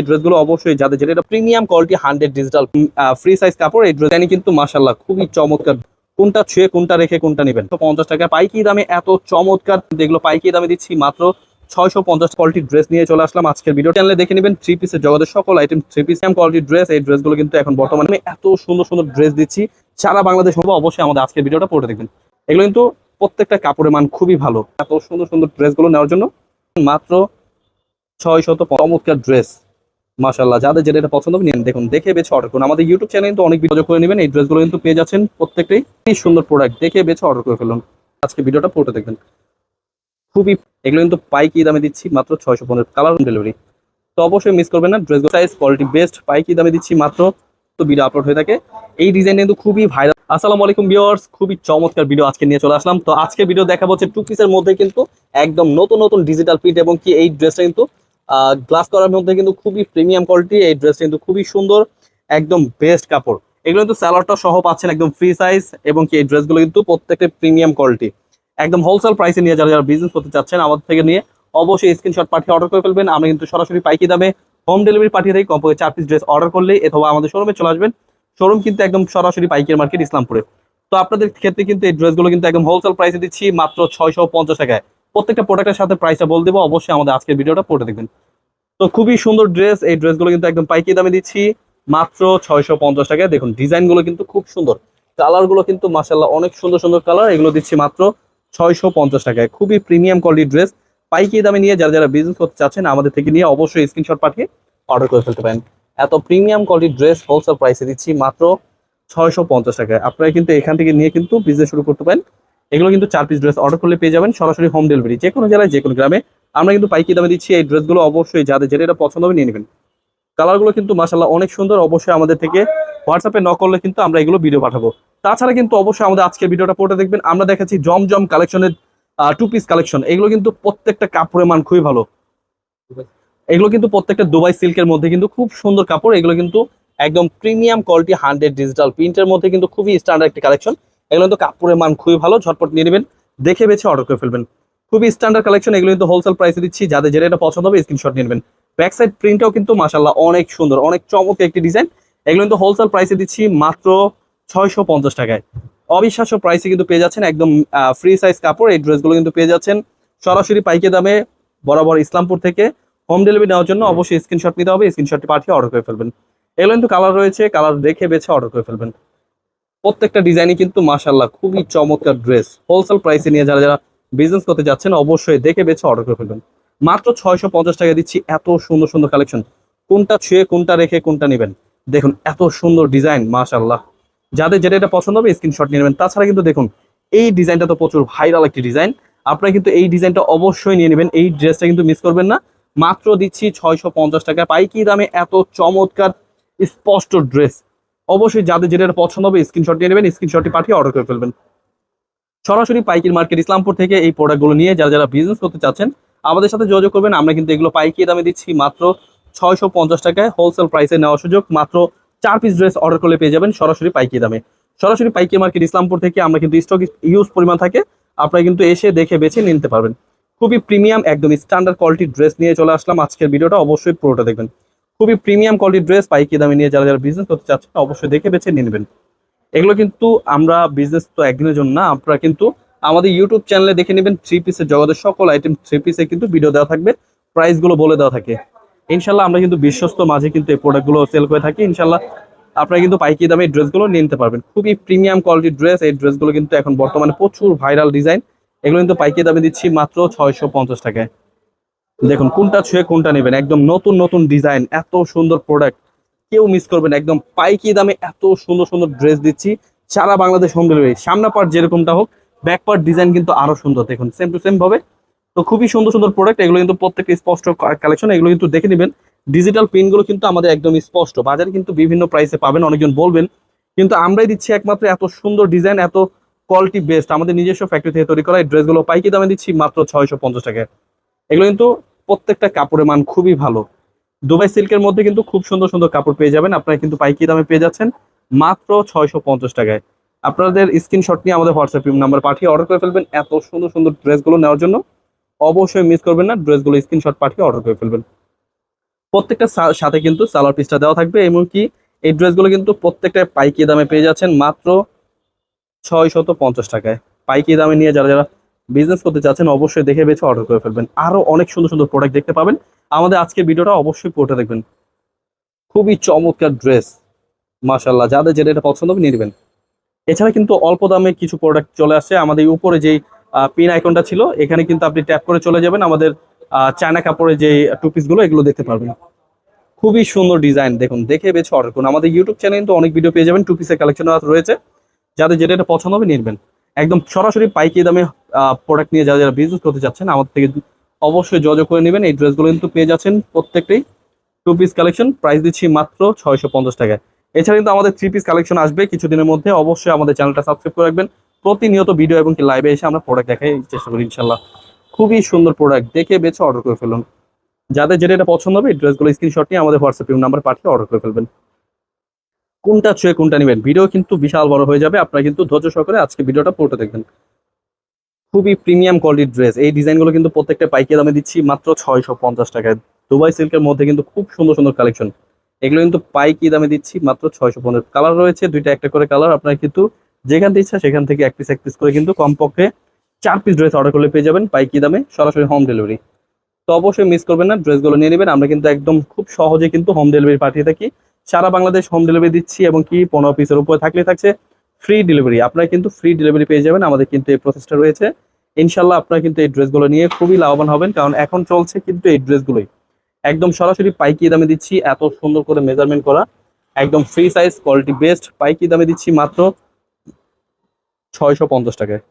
এই ড্রেসগুলো অবশ্যই যাদের যেটা, এটা premium quality hundred digital free size কাপড়, এই ড্রেস জানি কিন্তু মাসাল্লাহ খুবই চমৎকার। কোনটা ছুঁয়ে, কোনটা রেখে, কোনটা নেবেন? তো পঞ্চাশ টাকা পাইকি দামে এত চমৎকার, যেগুলো পাইকি দামে দিচ্ছি মাত্র ছয়শো পঞ্চাশ কোয়ালিটির ড্রেস নিয়ে চলে আসলাম আজকের ভিডিও চ্যানেলে দেখে নেবেন থ্রি পিসের জগতের সকল item three piece quality dress এই ড্রেসগুলো কিন্তু এখন বর্তমানে এত সুন্দর সুন্দর ড্রেস দিচ্ছি, সারা বাংলাদেশ অবশ্যই আমাদের আজকের ভিডিওটা পড়ে দেখবেন। এগুলো কিন্তু প্রত্যেকটা কাপড়ের মান খুবই ভালো। এত সুন্দর সুন্দর ড্রেসগুলো নেওয়ার জন্য মাত্র ছয় শত চমৎকার ড্রেস মাশাল্লাহ যাদের যেটা এটা পছন্দ নিন। দেখুন, দেখে বেছে অর্ডার করুন। আমাদের ইউটিউব চ্যানেল কিন্তু অনেক ভিডিও করে নেবেন, এই ড্রেসগুলো কিন্তু পেয়ে যাচ্ছেন প্রত্যেকটাই। খুবই সুন্দর প্রোডাক্ট দেখে বেছে অর্ডার করে ফেলুন। আজকে ভিডিওটা পড়তে দেখবেন। খুবই এগুলো কিন্তু পাইকি দামে দিচ্ছি মাত্র ছয়শো পনেরো কালার ডেলিভারি তো অবশ্যই মিস করবেন না ড্রেস সাইজ কোয়ালিটি বেস্ট পাইকি দামে দিচ্ছি মাত্র। তো ভিডিও আপলোড হয়ে থাকে। এই ডিজাইন কিন্তু খুবই ভাইরাল আসসালামু আলাইকুম ভিউয়ার্স খুবই চমৎকার ভিডিও আজকে নিয়ে চলে আসলাম। তো আজকে ভিডিও দেখা হচ্ছে টু পিসের মধ্যে কিন্তু একদম নতুন নতুন ডিজিটাল প্রিন্ট এবং কি এই ড্রেসটা কিন্তু গ্লাস করার মধ্যে কিন্তু খুবই প্রিমিয়াম কোয়ালিটি এই ড্রেসটা কিন্তু খুবই সুন্দর, একদম বেস্ট কাপড়। এগুলো কিন্তু স্যালারটা সহ পাচ্ছেন একদম ফ্রি সাইজ এবং কি এই ড্রেসগুলো কিন্তু প্রত্যেকটা প্রিমিয়াম কোয়ালিটি একদম হোলসেল প্রাইসে নিয়ে যারা যারা বিজনেস করতে চাচ্ছেন, আমাদের থেকে নিয়ে অবশ্যই স্ক্রিনশট পাঠিয়ে অর্ডার করে ফেলবেন। আমরা কিন্তু সরাসরি পাইকি দামে হোম ডেলিভারি পাঠিয়ে থাকি কমপক্ষে চার পিস ড্রেস অর্ডার করলে অথবা আমাদের শোরুমে চলে আসবেন। শোরুম কিন্তু একদম সরাসরি পাইকের মার্কেট ইসলামপুরে। তো আপনাদের ক্ষেত্রে কিন্তু এই ড্রেসগুলো কিন্তু একদম হোলসেল প্রাইসে দিচ্ছি মাত্র ছয়শো পঞ্চাশ টাকায়। প্রত্যেকটা প্রোডাক্টের সাথে প্রাইসটা বলে দেবো। অবশ্যই আমাদের আজকের ভিডিওটা পড়ে দেখবেন। তো খুবই সুন্দর ড্রেস এই ড্রেসগুলো কিন্তু একদম পাইকি দামে দিচ্ছি। মাত্র ছয়শো পঞ্চাশ টাকায়। দেখুন ডিজাইনগুলো কিন্তু খুব সুন্দর। কালারগুলো কিন্তু মাসাল্লাহ অনেক সুন্দর সুন্দর কালার এগুলো দিচ্ছি মাত্র ছয়শো পঞ্চাশ টাকায়। খুবই প্রিমিয়াম কোয়ালিটির ড্রেস পাইকি দামে নিয়ে যারা যারা বিজনেস করতে চাচ্ছেন, আমাদের থেকে নিয়ে অবশ্যই স্ক্রিনশট পাঠিয়ে অর্ডার করে ফেলতে পারেন। এত প্রিমিয়াম কোয়ালিটির ড্রেস হোলসেল প্রাইসে দিচ্ছি মাত্র ছয়শো পঞ্চাশ টাকায়। আপনারা কিন্তু এখান থেকে নিয়ে কিন্তু বিজনেস শুরু করতে পারেন। এগুলো কিন্তু চার পিস ড্রেস অর্ডার করলে পেয়ে যাবেন। সরাসরি হোম ডেলিভারি যে কোনো জেলায়, যে কোনো গ্রামে। আমরা কিন্তু পাইকি দামে দিচ্ছি এই ড্রেসগুলো অবশ্যই যাদের যেটা এটা পছন্দ হবে নিয়ে নেবেন। কালারগুলো কিন্তু মাসাল্লাহ অনেক সুন্দর। অবশ্যই আমাদের থেকে হোয়াটসঅ্যাপে ন করলে কিন্তু আমরা এগুলো ভিডিও পাঠাবো। তাছাড়া কিন্তু অবশ্যই আমাদের আজকের ভিডিওটা পড়ে দেখবেন। আমরা দেখাচ্ছি জমজম কালেকশনের টু পিস কালেকশন এগুলো কিন্তু প্রত্যেকটা কাপড়ের মান খুবই ভালো। এগুলো কিন্তু প্রত্যেকটা দুবাই সিল্কের মধ্যে কিন্তু খুব সুন্দর কাপড়। এগুলো কিন্তু একদম প্রিমিয়াম কোয়ালিটি হান্ড্রেড ডিজিটাল প্রিন্টের মধ্যে কিন্তু খুবই স্ট্যান্ডার্ড একটি কালেকশন এগুলো কিন্তু কাপড়ের মান খুবই ভালো, ঝটপট নিয়ে নেবেন, দেখে বেছে অর্ডার করে ফেলবেন। খুবই স্ট্যান্ডার্ড কালেকশন এগুলো কিন্তু হোলসেল প্রাইসে দিচ্ছি, যাদের যেটা এটা পছন্দ হবে স্ক্রিনশট নিয়ে নেবেন। ব্যাক সাইড প্রিন্টটাও কিন্তু মাসাল্লাহ অনেক সুন্দর, অনেক চমৎকার একটি ডিজাইন এগুলো কিন্তু হোলসেল প্রাইসে দিচ্ছি মাত্র ছয়শো পঞ্চাশ টাকায়। অবিশ্বাস্য প্রাইসে কিন্তু পেয়ে যাচ্ছেন একদম ফ্রি সাইজ কাপড়, এই ড্রেসগুলো কিন্তু পেয়ে যাচ্ছেন। সরাসরি পাইকে দামে, বরাবর ইসলামপুর থেকে হোম ডেলিভারি নেওয়ার জন্য অবশ্যই স্ক্রিনশট নিতে হবে স্ক্রিনশটটি পাঠিয়ে অর্ডার করে ফেলবেন। এগুলো কিন্তু কালার রয়েছে কালার দেখে বেছে অর্ডার করে ফেলবেন। প্রত্যেকটা ডিজাইনই কিন্তু মাসাল্লাহ খুবই চমৎকার ড্রেস হোলসেল প্রাইসে নিয়ে যারা যারা বিজনেস করতে যাচ্ছেন, অবশ্যই দেখে বেছে অর্ডার করে ফেলবেন। মাত্র ছয়শো পঞ্চাশ টাকা দিচ্ছি, এত সুন্দর সুন্দর কালেকশন কোনটা ছুঁয়ে, কোনটা রেখে, কোনটা নেবেন? দেখুন, এত সুন্দর ডিজাইন মাশাল্লাহ যাদের যেটা এটা পছন্দ হবে স্ক্রিনশট নিয়ে নেবেন। তাছাড়া কিন্তু দেখুন, এই ডিজাইনটা তো প্রচুর ভাইরাল একটি ডিজাইন আপনারা কিন্তু এই ডিজাইনটা অবশ্যই নিয়ে নেবেন। এই ড্রেসটা কিন্তু মিস করবেন না। মাত্র দিচ্ছি ছয়শো পঞ্চাশ টাকা। পাইকি দামে এত চমৎকার স্পষ্ট ড্রেস অবশ্যই যাদের যেটা পছন্দ হবে স্ক্রিনশট নিয়ে নেবেন স্ক্রিনশটটি পাঠিয়ে অর্ডার করে ফেলবেন। সরাসরি পাইকির মার্কেট ইসলামপুর থেকে এই প্রোডাক্টগুলো নিয়ে যারা যারা বিজনেস করতে চাচ্ছেন, আমাদের সাথে যোগাযোগ করবেন। আমরা কিন্তু এগুলো পাইকি দামে দিচ্ছি মাত্র ছয়শো পঞ্চাশ টাকায়। হোলসেল প্রাইসে নেওয়ার সুযোগ মাত্র চার পিস ড্রেস অর্ডার করলে পেয়ে যাবেন সরাসরি পাইকি দামে। সরাসরি পাইকি মার্কেট ইসলামপুর থেকে আমরা কিন্তু স্টক ইউজ পরিমাণ থাকে, আপনারা কিন্তু এসে দেখে বেছে নিতে পারবেন। খুবই প্রিমিয়াম একদম স্ট্যান্ডার্ড কোয়ালিটির ড্রেস নিয়ে চলে আসলাম। আজকের ভিডিওটা অবশ্যই পুরোটা দেখবেন। খুবই প্রিমিয়াম কোয়ালিটির ড্রেস পাইকি দামে নিয়ে যারা যারা বিজনেস করতে চাচ্ছেন অবশ্যই দেখে বেছে নিয়ে নেবেন। এগুলো কিন্তু আমরা বিজনেস তো একদিনের জন্য না, আপনারা কিন্তু আমাদের ইউটিউব চ্যানেলে দেখে নেবেন থ্রি পিসের জগতের সকল আইটেম থ্রি পিসে কিন্তু ভিডিও দেওয়া থাকবে প্রাইসগুলো বলে দেওয়া থাকে। ইনশাল্লাহ আমরা কিন্তু বিশ্বস্ত, মাঝে কিন্তু এই প্রোডাক্টগুলো সেল করে থাকি, ইনশাল্লাহ আপনারা কিন্তু পাইকি দামে এই ড্রেসগুলো নিতে পারবেন। খুবই প্রিমিয়াম কোয়ালিটির ড্রেস এই ড্রেসগুলো কিন্তু এখন বর্তমানে প্রচুর ভাইরাল ডিজাইন এগুলো কিন্তু পাইকি দামে দিচ্ছি মাত্র ছয়শো পঞ্চাশ টাকায়। দেখুন, কোনটা ছুঁয়ে কোনটা নেবেন? একদম নতুন নতুন ডিজাইন, এত সুন্দর প্রোডাক্ট কেউ মিস করবেন একদম পাইকি দামে এত সুন্দর সুন্দর ড্রেস দিচ্ছি। সারা বাংলাদেশ হোম ডেলিভারি সামনা পার্ট যেরকমটা হোক ব্যাক পার্ট ডিজাইন কিন্তু আরও সুন্দর। দেখুন সেম টু সেম ভাবে। তো খুবই সুন্দর সুন্দর প্রোডাক্ট এগুলো কিন্তু প্রত্যেকটা স্পষ্ট কালেকশন এগুলো কিন্তু দেখে নেবেন। ডিজিটাল পিনগুলো কিন্তু আমাদের একদম স্পষ্ট বাজারে কিন্তু বিভিন্ন প্রাইসে পাবেন, অনেকজন বলবেন। কিন্তু আমরাই দিচ্ছি একমাত্র এত সুন্দর ডিজাইন এত কোয়ালিটি বেস্ট আমাদের নিজস্ব ফ্যাক্টরি থেকে তৈরি করা এই ড্রেসগুলো পাইকি দামে দিচ্ছি মাত্র ছয়শো পঞ্চাশ টাকায়। এগুলো কিন্তু প্রত্যেকটা কাপড়ের মান খুবই ভালো। দুবাই সিল্কের মধ্যে কিন্তু খুব সুন্দর সুন্দর কাপড় পেয়ে যাবেন। আপনারা কিন্তু পাইকি দামে পেয়ে যাচ্ছেন মাত্র ছয়শো পঞ্চাশ টাকায়। আপনাদের স্ক্রিনশট নিয়ে আমাদের হোয়াটসঅ্যাপ নাম্বার পাঠিয়ে অর্ডার করে ফেলবেন এত সুন্দর সুন্দর ড্রেসগুলো নেওয়ার জন্য। অবশ্যই মিস করবেন না, ড্রেসগুলো স্ক্রিনশট পাঠিয়ে অর্ডার করে ফেলবেন। প্রত্যেকটা সাথে কিন্তু সালোয়ার পিসটা দেওয়া থাকবে, এমনকি এই ড্রেসগুলো কিন্তু প্রত্যেকটা পাইকি দামে পেয়ে যাচ্ছেন মাত্র ছয় শত পঞ্চাশ টাকায়। পাইকি দামে নিয়ে যারা যারা বিজনেস করতে চাচ্ছেন, অবশ্যই দেখে বেছে অর্ডার করে ফেলবেন। আরও অনেক সুন্দর সুন্দর প্রোডাক্ট দেখতে পাবেন। আমাদের আজকে ভিডিওটা অবশ্যই পুরোটা দেখবেন। খুবই চমৎকার ড্রেস মাশাল্লাহ যাদের যেটা এটা পছন্দ হবে নিয়ে নেবেন। এছাড়া কিন্তু অল্প দামে কিছু প্রোডাক্ট চলে আসছে। আমাদের উপরে যেই পিন আইকনটা ছিল, এখানে কিন্তু আপনি ট্যাপ করে চলে যাবেন। আমাদের চায়না কাপড়ের যে টু গুলো, এগুলো দেখতে পারবেন। খুবই সুন্দর ডিজাইন দেখুন, দেখে বেছে অর্ডার করুন। আমাদের ইউটিউব চ্যানেল কিন্তু অনেক ভিডিও পেয়ে যাবেন। টু পিসের কালেকশন রয়েছে। যাদের যেটা এটা পছন্দ হবে নিয়ে নেবেন। একদম সরাসরি পাইকি দামে প্রোডাক্ট নিয়ে যারা যারা বিজনেস করতে চাচ্ছেন, আমাদের থেকে অবশ্যই যোগাযোগ করে নেবেন। এই ড্রেসগুলো কিন্তু পেয়ে যাচ্ছেন প্রত্যেকটাই টু পিস কালেকশন প্রাইস দিচ্ছি মাত্র ছয়শো পঞ্চাশ টাকায় এছাড়া কিন্তু আমাদের থ্রি পিস কালেকশন আসবে কিছুদিনের মধ্যে। অবশ্যই আমাদের চ্যানেলটা সাবস্ক্রাইব করে রাখবেন। প্রতিনিয়ত ভিডিও এবং লাইভে এসে আমরা প্রোডাক্ট দেখাই, চেষ্টা করি ইনশাল্লাহ খুবই সুন্দর প্রোডাক্ট দেখে বেছে অর্ডার করে ফেলুন। যাদের যেটা এটা পছন্দ হবে, এই ড্রেসগুলো স্ক্রিনশট নিয়ে আমাদের হোয়াটসঅ্যাপ নাম্বার পাঠিয়ে অর্ডার করে ফেলবেন। কোনটা ছুঁয়ে কোনটা নেবেন? ভিডিও কিন্তু বিশাল বড় হয়ে যাবে। আপনারা কিন্তু ধৈর্য সহকারে আজকে ভিডিওটা পুরোটা দেখবেন। খুবই প্রিমিয়াম কোয়ালিটির ড্রেস এই ডিজাইনগুলো কিন্তু প্রত্যেকটা পাইকি দামে দিচ্ছি মাত্র ছয়শো পঞ্চাশ টাকায়। দুবাই সিল্কের মধ্যে কিন্তু খুব সুন্দর সুন্দর কালেকশন এগুলো কিন্তু পাইকি দামে দিচ্ছি মাত্র ছয়শো পঞ্চাশ। কালার রয়েছে, দুইটা একটা করে কালার আপনার কিন্তু যেখান থেকে ইচ্ছা সেখান থেকে এক পিস এক পিস করে কিন্তু কমপক্ষে চার পিস ড্রেস অর্ডার করলে পেয়ে যাবেন পাইকি দামে, সরাসরি হোম ডেলিভারি তো অবশ্যই মিস করবেন না ড্রেসগুলো নিয়ে নেবেন। আমরা কিন্তু একদম খুব সহজে কিন্তু হোম ডেলিভারি পাঠিয়ে থাকি। সারা বাংলাদেশ হোম ডেলিভারি দিচ্ছি এবং কি পনেরো পিসের উপরে থাকলে থাকছে ফ্রি ডেলিভারি আপনারা কিন্তু ফ্রি ডেলিভারি পেয়ে যাবেন। আমাদের কিন্তু এই প্রসেসটা রয়েছে। ইনশাল্লাহ আপনারা কিন্তু এই ড্রেসগুলো নিয়ে খুবই লাভবান হবেন, কারণ এখন চলছে কিন্তু এই ড্রেসগুলোই। একদম সরাসরি পাইকি দামে দিচ্ছি, এত সুন্দর করে মেজারমেন্ট করা। একদম ফ্রি সাইজ কোয়ালিটি বেস্ট পাইকি দামে দিচ্ছি মাত্র ছয়শো পঞ্চাশ টাকায়।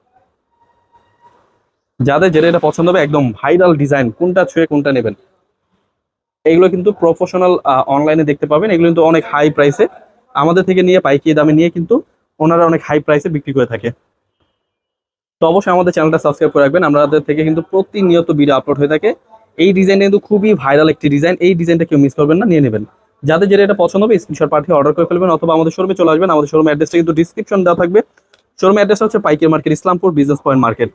যাদের যেটা এটা পছন্দ হবে, একদম ভাইরাল ডিজাইন কোনটা ছুঁয়ে কোনটা নেবেন। এগুলো কিন্তু প্রফেশনাল অনলাইনে দেখতে পাবেন। এগুলো কিন্তু অনেক হাই প্রাইসে আমাদের থেকে নিয়ে পাইকি দামে নিয়ে কিন্তু ওনারা অনেক হাই প্রাইসে বিক্রি করে থাকে। তো অবশ্যই আমাদের চ্যানেলটা সাবস্ক্রাইব করে রাখবেন। আমাদের থেকে কিন্তু প্রতিনিয়ত ভিডিও আপলোড হয়ে থাকে। এই ডিজাইনটা কিন্তু খুবই ভাইরাল একটি ডিজাইন এই ডিজাইনটা কেউ মিস করবেন না, নিয়ে নেবেন। যাদের যেটা এটা পছন্দ হবে স্ক্রিনশট পাঠিয়ে অর্ডার করে ফেলবেন, অথবা আমাদের শোরুমে চলে আসবেন। আমাদের শোরুম অ্যাড্রেসটা কিন্তু ডিসক্রিপশন দেওয়া থাকবে। শোরুম অ্যাড্রেসটা হচ্ছে পাইকের market Islampur business point market